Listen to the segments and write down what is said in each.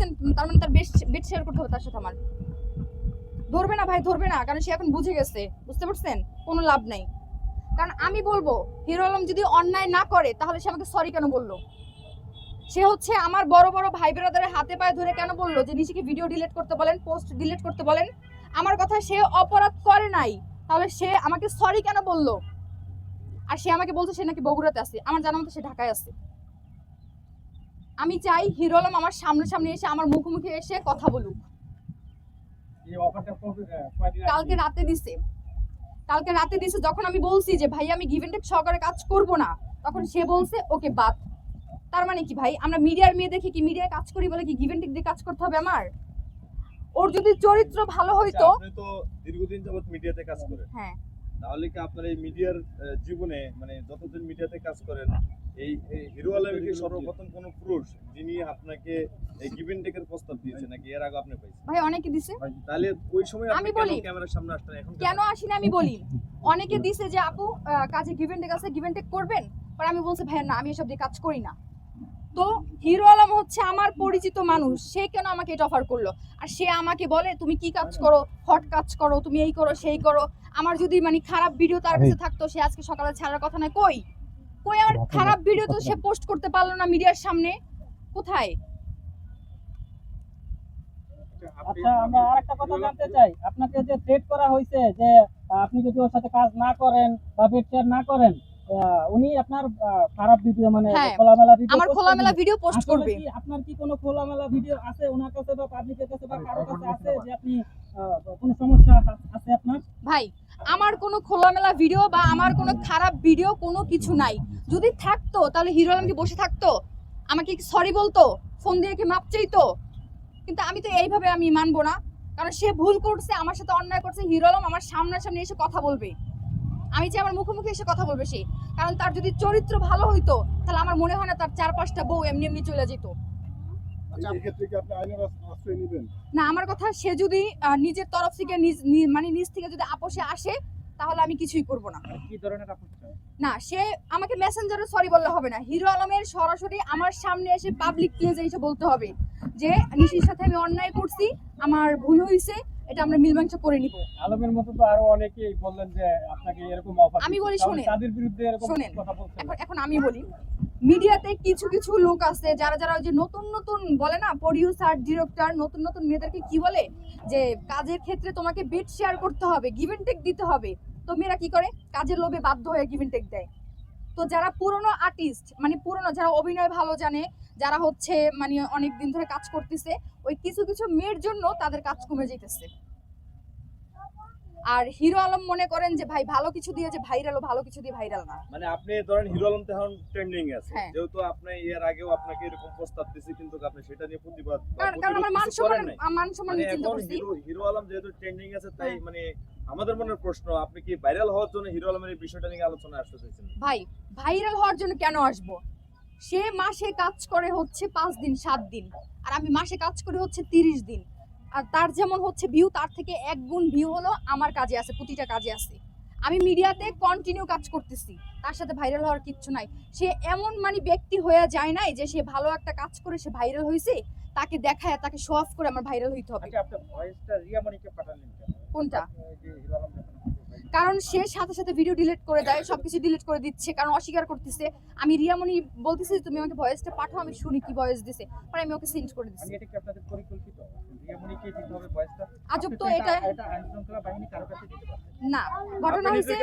দেখছেন তার মানে তার বেড শেয়ার করতে হবে তার সাথে আমার। ধরবে না ভাই, ধরবে না, কারণ সে এখন বুঝে গেছে, বুঝতে পারছেন? কোনো লাভ নাই। কারণ আমি বলব, হিরো আলম যদি অন্যায় না করে, তাহলে সে আমাকে সরি কেন বলল? সে হচ্ছে আমার বড় বড় ভাই হাতে পায়ে ধরে কেন বলল যে ভিডিও ডিলিট করতে বলেন পোস্ট ডিলিট করতে বলেন? আমার কথা সে অপরাধ করে নাই, তাহলে সে আমাকে সরি কেন বলল? আর সে আমাকে বলছে সে নাকি বগুড়াতে আছে, আমার জানা মতো সে ঢাকায় আছে। আমি চাই হিরো আলম আমার সামনে সামনে এসে আমার মুখোমুখি এসে কথা বলুক। কালকে রাতে দিছে। কালকে রাতে দিছে যখন আমি বলছি যে ভাই আমি গিভেন টেক সহকারে কাজ করব না তখন সে বলছে ওকে বাদ। তার মানে কি ভাই? আমরা মিডিয়ার মেয়ে দেখে কি মিডিয়ায় কাজ করি বলে কি গিভেন টেক দিয়ে কাজ করতে হবে আমার? ওর যদি চরিত্র ভালো হইতো আচ্ছা, তো দীর্ঘদিন যাবত মিডিয়াতে কাজ করেন। হ্যাঁ। তাহলে কি আপনার এই মিডিয়ার জীবনে মানে যতদিন মিডিয়াতে কাজ করেন এই হিরো আলমী কি সর্বপ্রথম কোন পুরুষ যিনি আপনাকে এই গিভেন টেকের প্রস্তাব দিয়েছে নাকি এর আগে আপনি পাইছেন? ভাই অনেকে দিছে। তাহলে ওই সময় আপনি আমি বলি। ক্যামেরার সামনে আসতেন এখন কেন আসি না আমি বলি। অনেকে দিছে যে আপু কাজে গিভেন টেক আছে গিভেন টেক করবেন? পর আমি বলছি ভাই না আমি এসব দিয়ে কাজ করি না। তো হিরো আলম হচ্ছে আমার পরিচিত মানুষ। সে কেন আমাকে এটা অফার করল? আর সে আমাকে বলে তুমি কি কাজ করো? হট কাজ করো? তুমি এই করো সেই করো। আমার যদি মানে খারাপ ভিডিও তার কাছে থাকতো সে আজকে সকালে ছাড়ার কথা না কই? কই আমার খারাপ ভিডিও তো সে পোস্ট করতে পারল না মিডিয়ার সামনে। কোথায়? আপনি- আচ্ছা আমরা আরেকটা কথা জানতে চাই। আপনাকে যে থ্রেট করা হয়েছে যে আপনি যদি ওর সাথে কাজ না করেন বা বেড না করেন উনি আপনার খারাপ ভিডিও মানে হ্যাঁ, খোলামেলা ভিডিও আমার খোলামেলা ভিডিও পোস্ট করবে। আপনার কি কোনো খোলামেলা ভিডিও আছে ওনার কাছে বা পাবলিকের কাছে বা কারোর কাছে আছে যে আপনি কোনো সমস্যা আছে আপনার? ভাই আমার কোনো খোলামেলা ভিডিও বা আমার কোনো খারাপ ভিডিও কোনো কিছু নাই। যদি থাকতো তাহলে হিরো আলম কি বসে থাকতো। আমাকে কি সরি বলতো ফোন দিয়ে কি মাপ চাইতো। কিন্তু আমি তো এইভাবে আমি মানবো না। কারণ সে ভুল করছে আমার সাথে অন্যায় করছে হিরো আলম আমার সামনাসামনি এসে কথা বলবে। আমি যে আমার মুখোমুখি এসে কথা বলবে সে। কারণ তার যদি চরিত্র ভালো হইতো তাহলে আমার মনে হয় না তার চার পাঁচটা বউ এমনি এমনি চলে যেত। নেবেন? না আমার কথা সে যদি নিজের তরফ থেকে মানে নিজ থেকে যদি আপোষে আসে তাহলে আমি কিছুই করব না। কি ধরনের না সে আমাকে মেসেঞ্জারে সরি বললে হবে না। হিরো আলমের সরাসরি আমার সামনে এসে পাবলিক প্লেসে এসে বলতে হবে যে নিশির সাথে আমি অন্যায় করছি আমার ভুল হয়েছে এটা আমরা মিলমাংসা করে নিব। আলমের মতো তো আরও অনেকেই বললেন যে আপনাকে এরকম অফার আমি বলি শোনেন। তাদের বিরুদ্ধে এরকম কথা বলছেন এখন এখন আমি বলি মিডিয়াতে কিছু কিছু লোক আছে যারা যারা ওই যে নতুন নতুন বলে না প্রডিউসার ডিরেক্টর নতুন নতুন মেয়েদেরকে কি বলে? যে কাজের ক্ষেত্রে তোমাকে বেড শেয়ার করতে হবে গিভেন টেক দিতে হবে। তো মেয়েরা কি করে? কাজের লোভে বাধ্য হয়ে গিভেন টেক দেয়। তো যারা পুরনো আর্টিস্ট মানে পুরনো যারা অভিনয় ভালো জানে, যারা হচ্ছে মানে অনেক দিন ধরে কাজ করতেছে, ওই কিছু কিছু মেয়ের জন্য তাদের কাজ কমে যেতেছে আর হিরো আলম মনে করেন যে ভাই ভালো কিছু দিয়ে যে ভাইরাল ভালো কিছু দিয়ে ভাইরাল না। মানে আপনি ধরেন হিরো আলম তো এখন ট্রেন্ডিং আছে। হ্যাঁ। যেহেতু আপনি এর আগেও আপনাকে এরকম প্রস্তাব দিয়েছে কিন্তু আপনি সেটা নিয়ে প্রতিবাদ কারণ কারণ আমার মান সম্মান। মান সম্মান মানে নিয়ে চিন্তা করছি। হিরো আলম যেহেতু ট্রেন্ডিং আছে তাই হ্যাঁ। মানে আমাদের মনের প্রশ্ন আপনি কি ভাইরাল হওয়ার জন্য হিরো আলমের এই বিষয়টা নিয়ে আলোচনা আসতে চাইছেন? ভাই ভাইরাল হওয়ার জন্য কেন আসব? সে মাসে কাজ করে হচ্ছে পাঁচ দিন সাত দিন। আর আমি মাসে কাজ করে হচ্ছে তিরিশ দিন। আর তার যেমন হচ্ছে ভিউ তার থেকে এক গুণ ভিউ হলো আমার কাজে আছে প্রতিটা কাজে আছে আমি মিডিয়াতে কন্টিনিউ কাজ করতেছি তার সাথে ভাইরাল হওয়ার কিচ্ছু নাই। সে এমন মানে ব্যক্তি হয়ে যায় নাই যে সে ভালো একটা কাজ করে সে ভাইরাল হয়েছে তাকে দেখায় তাকে শো অফ করে আমার ভাইরাল হইতে হবে। আচ্ছা কোনটা? কারণ সে সাথে সাথে ভিডিও ডিলিট করে দেয় সবকিছু ডিলিট করে দিচ্ছে কারণ অস্বীকার করতেছে। আমি রিয়ামণি বলতেছি যে তুমি আমাকে ভয়েসটা পাঠাও আমি শুনি কি ভয়েস দিছে। পরে আমি ওকে সেন্ড করে দিছি। দিচ্ছি এটা কি আপনাদের পরিকল্পিত? রিয়ামণিকে দিতে হবে ভয়েসটা আজব তো এটা এটা আইন বাহিনী কারও কাছে দিতে না। ঘটনা হয়েছে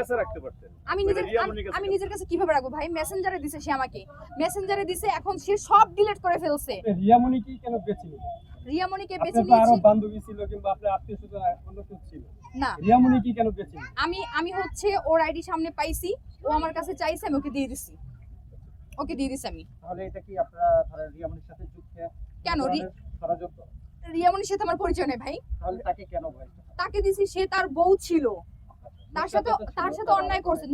পারতেন। আমি মানে নিজের আমি-? নিজের কাছে কীভাবে রাখব? ভাই মেসেঞ্জারে দিছে সে আমাকে। মেসেঞ্জারে দিছে এখন সে সব ডিলিট করে ফেলছে। রিয়ামণি কি কেন নিলেন রিয়ামণিকে বেছে নিয়েছি। বান্ধবী ছিল কিংবা আপনার আত্মীয় স্বজন অন্য কেউ ছিল। না। রিয়ামণি কি কেন বেছে আমি আমি হচ্ছে ওর আইডি সামনে পাইছি ও আমার কাছে চাইছে আমি ওকে দিয়ে দিছি। ওকে দিয়ে দিছি আমি। তাহলে এটা কি আপনারা ধরেন রিয়ামণির সাথে যুক্ত? কেন? রিয়ামণির সাথে আমার পরিচয় নেই ভাই। তাহলে তাকে কেন তাকে দিছি সে তার বউ ছিল। তার সাথে তার সাথে অন্যায় করছে।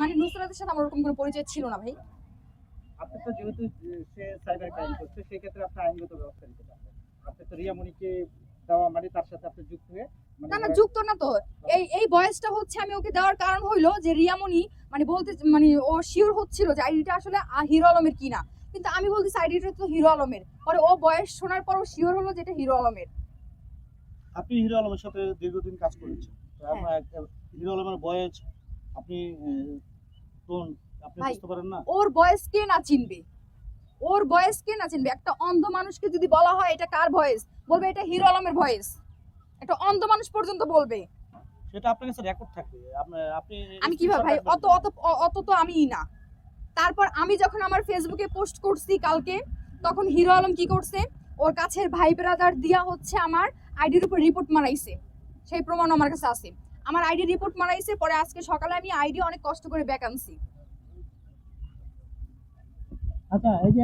মানে নুসরাতের সাথে আমার ওরকম কোনো পরিচয় ছিল না ভাই। আপনি তো যেহেতু সে সাইবার ক্রাইম করছে সেই ক্ষেত্রে আপনি আইনগত ব্যবস্থা নিতে পারবেন আপনি তো রিয়ামণিকে দেওয়া মানে তার সাথে আপনি যুক্ত হয়ে মানে না না যুক্ত না তো। এই এই বয়সটা হচ্ছে আমি ওকে দেওয়ার কারণ হইল যে রিয়ামণি মানে বলতে মানে ও শিওর হচ্ছিল যে আইডিটা আসলে হিরো আলমের কিনা। কিন্তু আমি বলতেছি আইডিটা তো হিরো আলমের। পরে ও বয়স শোনার পরও শিওর হলো যেটা হিরো আলমের। আপনি হিরো আলমের সাথে দীর্ঘদিন কাজ করেছেন। তো হ্যাঁ। আপনার হিরো আলমের বয়স আপনি টোন আপনি বুঝতে পারেন না? ওর বয়স কে না চিনবে? ওর বয়স কে না চিনবে? একটা অন্ধ মানুষকে যদি বলা হয় এটা কার ভয়েস বলবে এটা হিরো আলমের ভয়েস একটা অন্ধ মানুষ পর্যন্ত বলবে। সেটা আপনার কাছে রেকর্ড থাকবে। আপনি আপনি আমি কীভাবে ভাই? অত অত অত তো আমিই না। তারপর আমি যখন আমার ফেসবুকে পোস্ট করছি কালকে তখন হিরো আলম কি করছে? ওর কাছের ভাই ব্রাদার দিয়া হচ্ছে আমার আইডির উপর রিপোর্ট মারাইছে। সেই প্রমাণ আমার কাছে আছে। আমার আইডি রিপোর্ট মারাইছে পরে আজকে সকালে আমি আইডি অনেক কষ্ট করে ব্যাক আনছি। আচ্ছা এই যে